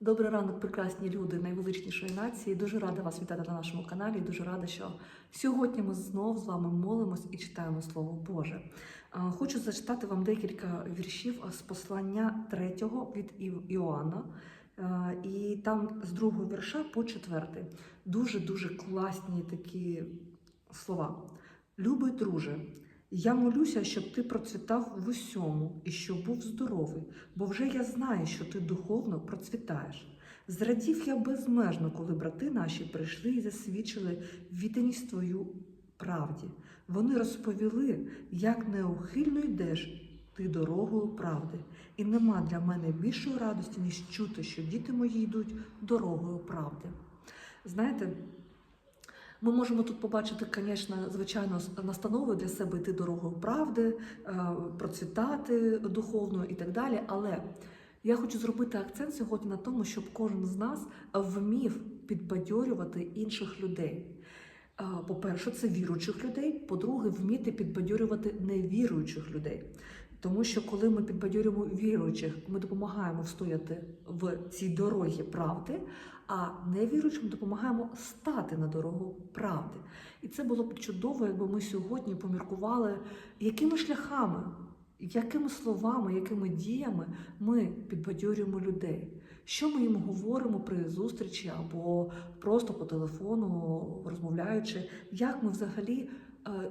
Добрий ранок, прекрасні люди найвеличнішої нації. Дуже рада вас вітати на нашому каналі. Дуже рада, що сьогодні ми знов з вами молимось і читаємо Слово Боже. Хочу зачитати вам декілька віршів з послання третього від Іоанна. І там з другого вірша по четвертий. Дуже дуже класні такі слова. Любий друже, я молюся, щоб ти процвітав в усьому і щоб був здоровий, бо вже я знаю, що ти духовно процвітаєш. Зрадів я безмежно, коли брати наші прийшли і засвідчили відданість твою правді. Вони розповіли, як неухильно йдеш ти дорогою правди, і нема для мене більшої радості, ніж чути, що діти мої йдуть дорогою правди. Знаєте, ми можемо тут побачити, звісно, звичайно, настанови для себе йти дорогою правди, е, процвітати духовно і так далі. Але я хочу зробити акцент сьогодні на тому, щоб кожен з нас вмів підбадьорювати інших людей. Е, По-перше, це віруючих людей. По-друге, вміти підбадьорювати невіруючих людей. Тому що коли ми підбадьорюємо віруючих, ми допомагаємо встояти в цій дорогі правди, а невіруючим допомагаємо стати на дорогу правди. І це було б чудово, якби ми сьогодні поміркували, якими шляхами, якими словами, якими діями ми підбадьорюємо людей. Що ми їм говоримо при зустрічі або просто по телефону розмовляючи, як ми взагалі, е,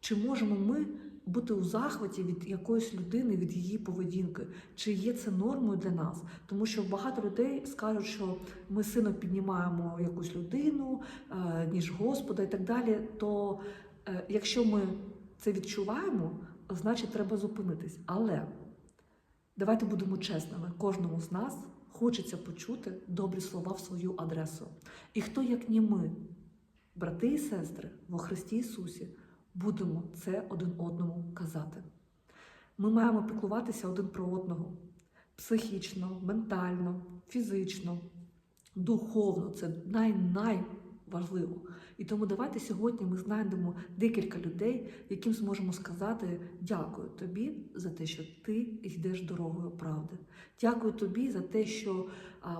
чи можемо ми бути у захваті від якоїсь людини, від її поведінки, чи є це нормою для нас? Тому що багато людей скажуть, що ми сильно піднімаємо якусь людину, е, ніж Господа і так далі. То е, якщо ми це відчуваємо, значить треба зупинитись. Але давайте будемо чесними, кожному з нас хочеться почути добрі слова в свою адресу. І хто, як ні ми, брати і сестри во Христі Ісусі, будемо це один одному казати. Ми маємо піклуватися один про одного психічно, ментально, фізично, духовно. Це най-най важливо. І тому давайте сьогодні ми знайдемо декілька людей, яким зможемо сказати дякую тобі за те, що ти йдеш дорогою правди. Дякую тобі за те, що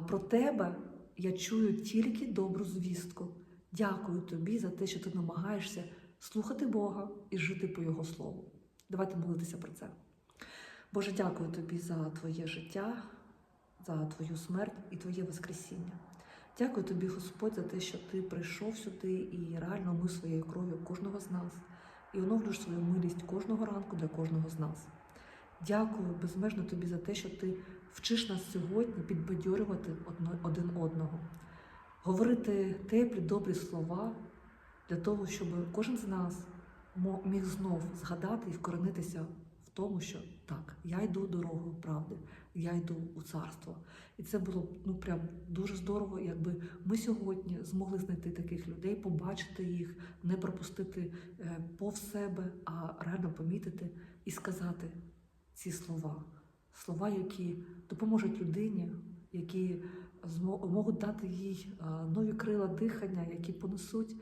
про тебе я чую тільки добру звістку. Дякую тобі за те, що ти намагаєшся слухати Бога і жити по Його слову. Давайте молитися про це. Боже, дякую тобі за твоє життя, за твою смерть і твоє Воскресіння. Дякую тобі, Господь, за те, що ти прийшов сюди і реально мив своєю кров'ю кожного з нас і оновлюєш свою милість кожного ранку для кожного з нас. Дякую безмежно тобі за те, що ти вчиш нас сьогодні підбадьорювати один одного, говорити теплі, добрі слова для того, щоб кожен з нас міг знов згадати і вкоренитися в тому, що так, я йду дорогою правди, я йду у царство. І це було ну прям дуже здорово, якби ми сьогодні змогли знайти таких людей, побачити їх, не пропустити е, повз себе, а реально помітити і сказати ці слова. Слова, які допоможуть людині, які можуть дати їй е, нові крила дихання, які понесуть,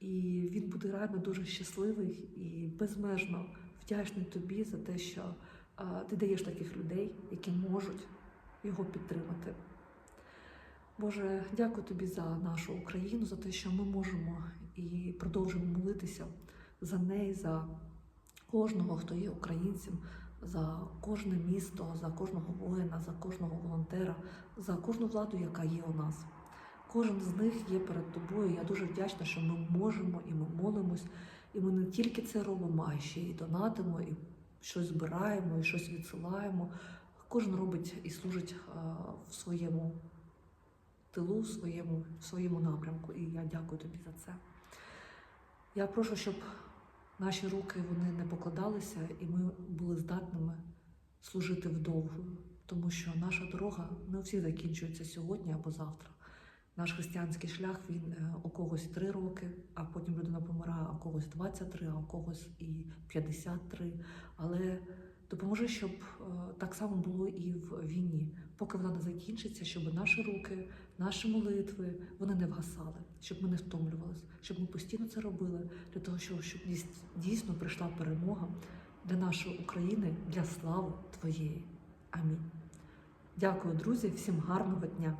і він буде реально дуже щасливий і безмежно вдячний тобі за те, що ти даєш таких людей, які можуть його підтримати. Боже, дякую тобі за нашу Україну, за те, що ми можемо і продовжуємо молитися за неї, за кожного, хто є українцем, за кожне місто, за кожного воїна, за кожного волонтера, за кожну владу, яка є у нас. Кожен з них є перед тобою. Я дуже вдячна, що ми можемо і ми молимось, і ми не тільки це робимо, а ще й донатимо, і щось збираємо, і щось відсилаємо. Кожен робить і служить в своєму тилу, в своєму, в своєму напрямку. І я дякую тобі за це. Я прошу, щоб наші руки вони не покладалися, і ми були здатними служити вдовго, тому що наша дорога не у всіх закінчується сьогодні або завтра. Наш християнський шлях він е, у когось 3 роки, а потім людина помирає, а у когось 23, а у когось і 53. Але допоможи, щоб е, так само було і в війні, поки вона не закінчиться, щоб наші руки, наші молитви вони не вгасали, щоб ми не втомлювалися, щоб ми постійно це робили для того, щоб щоб дійсно прийшла перемога для нашої України, для слави Твоєї. Амінь. Дякую, друзі, всім гарного дня!